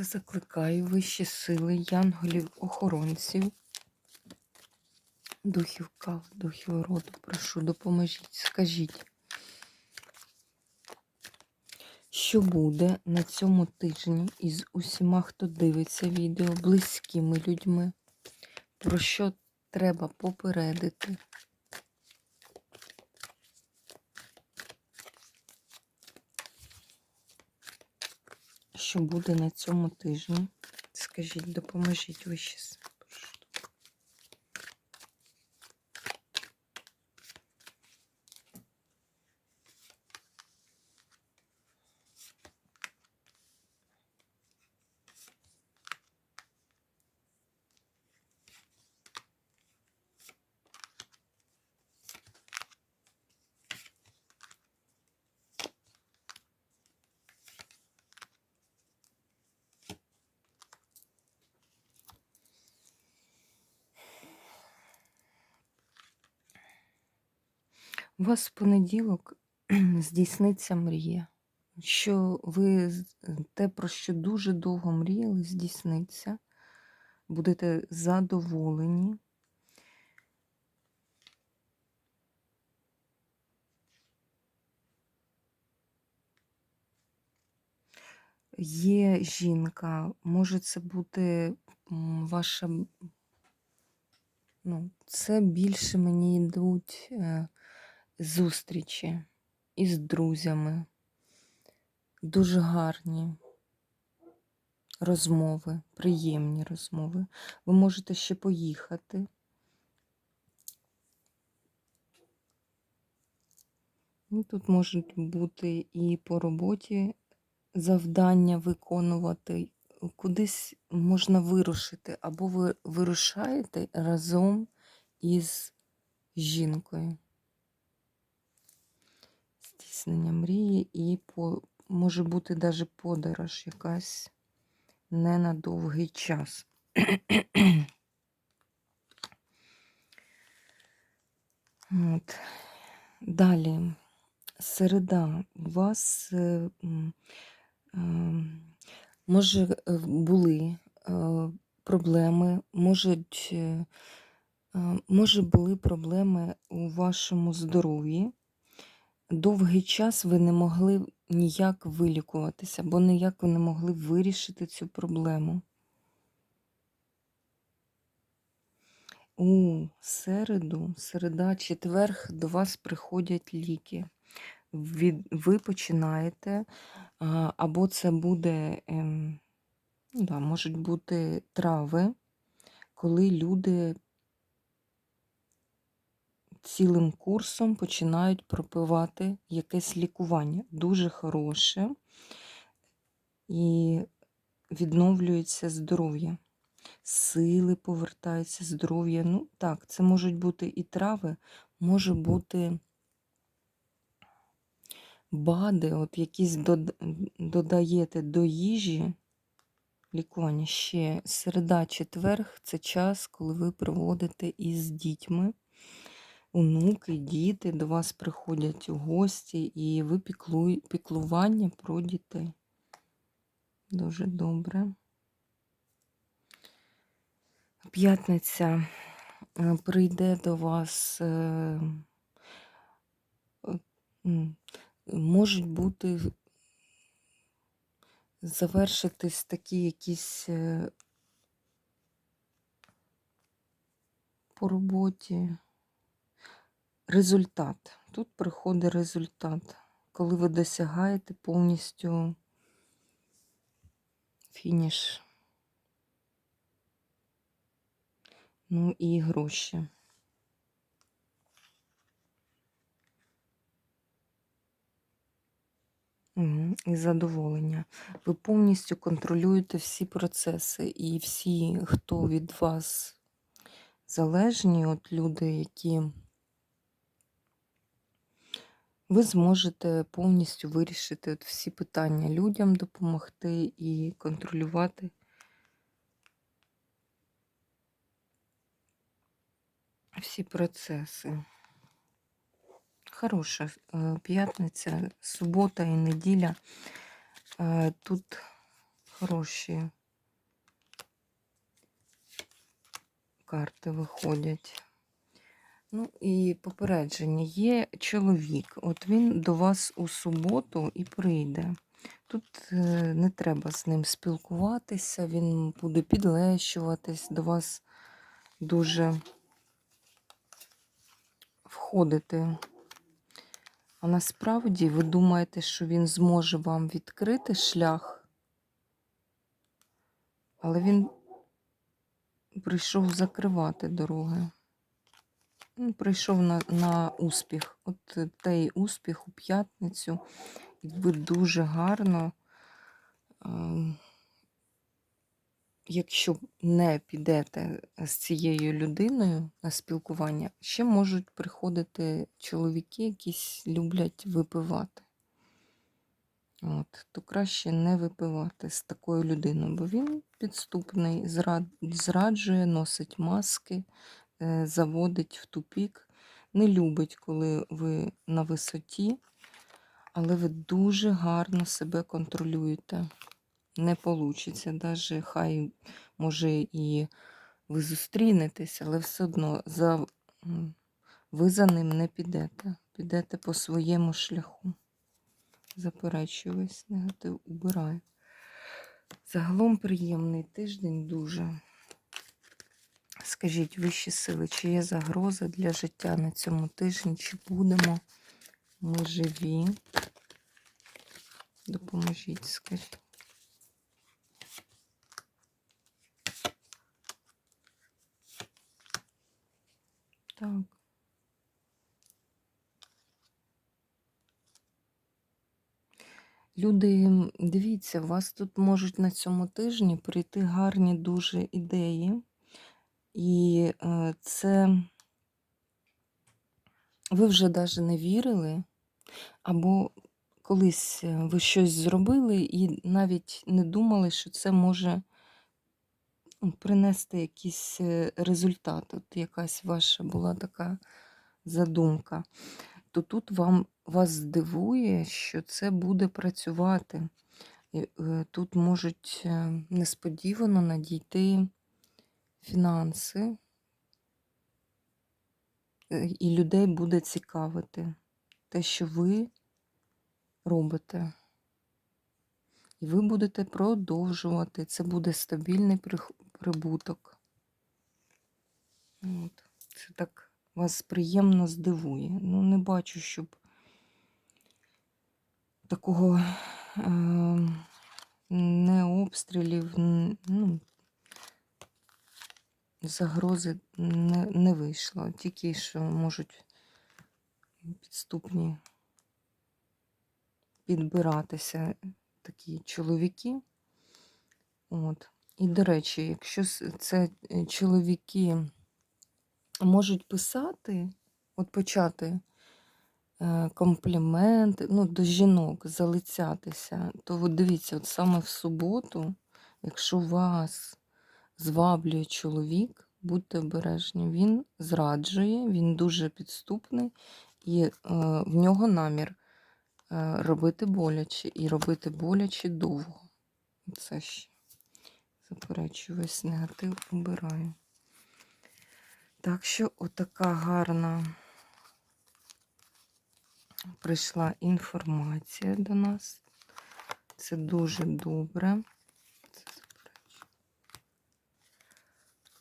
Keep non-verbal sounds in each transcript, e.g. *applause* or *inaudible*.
Та закликаю вищі сили янголів-охоронців, духів кави, духів роду, прошу, допоможіть, скажіть, що буде на цьому тижні із усіма, хто дивиться відео, близькими людьми, про що треба попередити. Що буде на цьому тижні. Скажіть, допоможіть ви ще. У вас в понеділок *clears throat* здійсниться мрія, що ви те, про що дуже довго мріяли, здійсниться, будете задоволені. Є жінка, може це бути ваша, ну, це більше мені йдуть. Зустрічі із друзями, дуже гарні розмови, приємні розмови. Ви можете ще поїхати. Ну, тут можуть бути і по роботі завдання виконувати, кудись можна вирушити, або ви вирушаєте разом із жінкою здійснення мрії, і по, може бути навіть подорож якась не на довгий час. От. Далі, середа, у вас е, е, може е, були е, проблеми, можуть, е, може були проблеми у вашому здоров'ї довгий час ви не могли ніяк вилікуватися, бо ніяк ви не могли вирішити цю проблему. У середу, середа, четверг до вас приходять ліки. Ви починаєте, або це буде, ем, ну да, можуть бути трави, коли люди цілим курсом починають пропивати якесь лікування. Дуже хороше і відновлюється здоров'я. Сили повертаються, здоров'я. Ну, так, це можуть бути і трави, може бути бади, от якісь додаєте до їжі. Лікування ще середа, четверг це час, коли ви проводите із дітьми онуки, діти до вас приходять у гості, і ви піклу... піклування про дітей. Дуже добре. П'ятниця е, прийде до вас, е, можуть бути завершитись такі якісь е, по роботі. Результат. Тут приходить результат, коли ви досягаєте повністю фініш. Ну і гроші. І задоволення. Ви повністю контролюєте всі процеси, і всі, хто від вас залежні, от люди, які ви зможете повністю вирішити от всі питання людям допомогти і контролювати всі процеси. Хороша е, п'ятниця, субота і неділя. Е, Тут хороші карти виходять. Ну і попередження. Є чоловік, от він до вас у суботу і прийде. Тут е, не треба з ним спілкуватися, він буде підлещуватись до вас дуже входити. А насправді ви думаєте, що він зможе вам відкрити шлях, але він прийшов закривати дороги. Він прийшов на, на успіх. От е, той успіх у п'ятницю, ви дуже гарно, ем, якщо не підете з цією людиною на спілкування, ще можуть приходити чоловіки, якісь люблять випивати. От, то краще не випивати з такою людиною, бо він підступний, зраджує, носить маски, заводить в тупік, не любить, коли ви на висоті, але ви дуже гарно себе контролюєте. Не вийде, навіть хай, може, і ви зустрінетесь, але все одно за, ви за ним не підете. Підете по своєму шляху. Заперечую негатив, убираю. Загалом приємний тиждень дуже. Скажіть, вищі сили, чи є загроза для життя на цьому тижні, чи будемо ми живі? Допоможіть, скажіть. Так. Люди, дивіться, у вас тут можуть на цьому тижні прийти гарні дуже ідеї. І е, це ви вже навіть не вірили, або колись е, ви щось зробили і навіть не думали, що це може ну, принести якийсь е, результат. От якась ваша була така задумка. То тут вам вас здивує, що це буде працювати. Е, Тут можуть несподівано надійти фінанси, е, і людей буде цікавити те, що ви робите. І ви будете продовжувати. Це буде стабільний прибуток. От. Це так вас приємно здивує. Ну, не бачу, щоб такого е, не обстрілів, ну, загрози не, не вийшло. Тільки що можуть підступні підбиратися такі чоловіки. От. І, до речі, якщо це е, чоловіки можуть писати, от почати е, компліменти, ну, до жінок залицятися, то от дивіться, от саме в суботу, якщо вас зваблює чоловік, будьте обережні, він зраджує, він дуже підступний, і е, в нього намір е, робити боляче і робити боляче довго. Це ще заперечую весь негатив, убираю. Так що отака гарна прийшла інформація до нас. Це дуже добре. Це заперечую.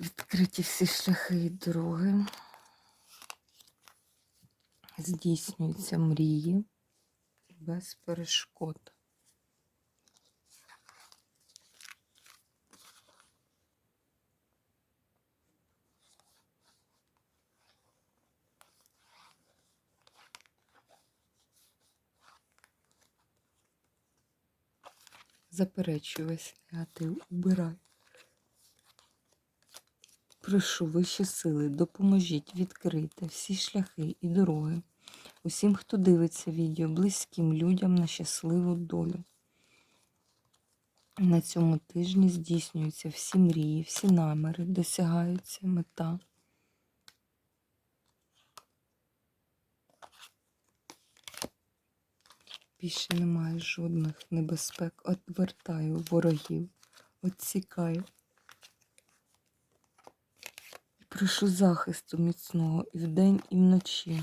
Відкриті всі шляхи і дороги. Здійснюються мрії без перешкод. Заперечую весь негатив, убирай. Прошу вищі сили, допоможіть відкрити всі шляхи і дороги усім, хто дивиться відео, близьким людям на щасливу долю. На цьому тижні здійснюються всі мрії, всі наміри, досягаються мета. Більше немає жодних небезпек. Отвертаю ворогів, отсікаю. Прошу захисту міцного і вдень, і вночі.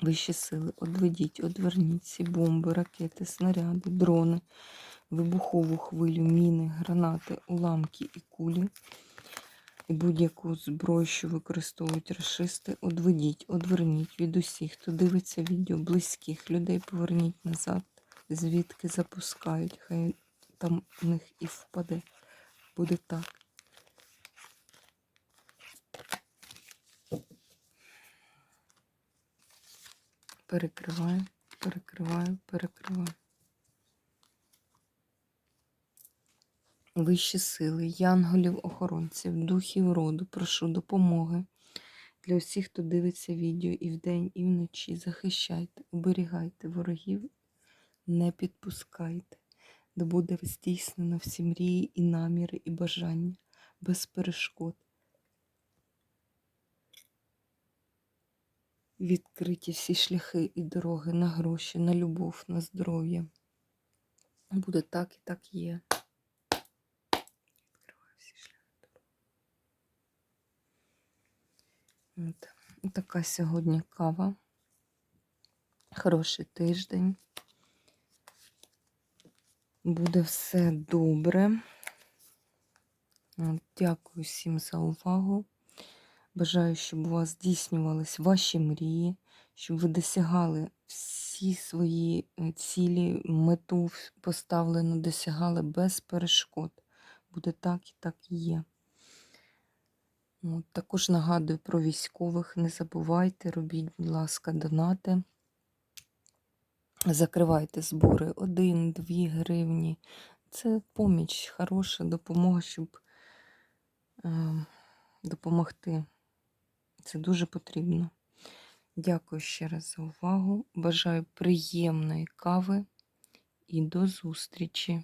Вищі сили, одведіть, одверніть ці бомби, ракети, снаряди, дрони, вибухову хвилю, міни, гранати, уламки і кулі. І будь-яку зброю, що використовують расисти, одведіть, одверніть від усіх, хто дивиться відео, близьких людей, поверніть назад, звідки запускають. Хай там в них і впаде. Буде так. Перекриваю, перекриваю, перекриваю. Вищі сили, янголів, охоронців, духів роду, прошу допомоги для усіх, хто дивиться відео і вдень, і вночі. Захищайте, оберігайте ворогів, не підпускайте, де буде здійснено всі мрії і наміри, і бажання без перешкод. Відкриті всі шляхи і дороги на гроші, на любов, на здоров'я. Буде так і так є. Відкриваю всі шляхи. От. Така сьогодні кава. Хороший тиждень. Буде все добре. Дякую всім за увагу. Бажаю, щоб у вас здійснювались ваші мрії, щоб ви досягали всі свої е, цілі, мету поставлену, досягали без перешкод. Буде так і так і є. От, також нагадую про військових. Не забувайте, робіть, будь ласка, донати. Закривайте збори 1-2 гривні. Це поміч, хороша допомога, щоб е, допомогти. Це дуже потрібно. Дякую ще раз за увагу. Бажаю приємної кави і до зустрічі!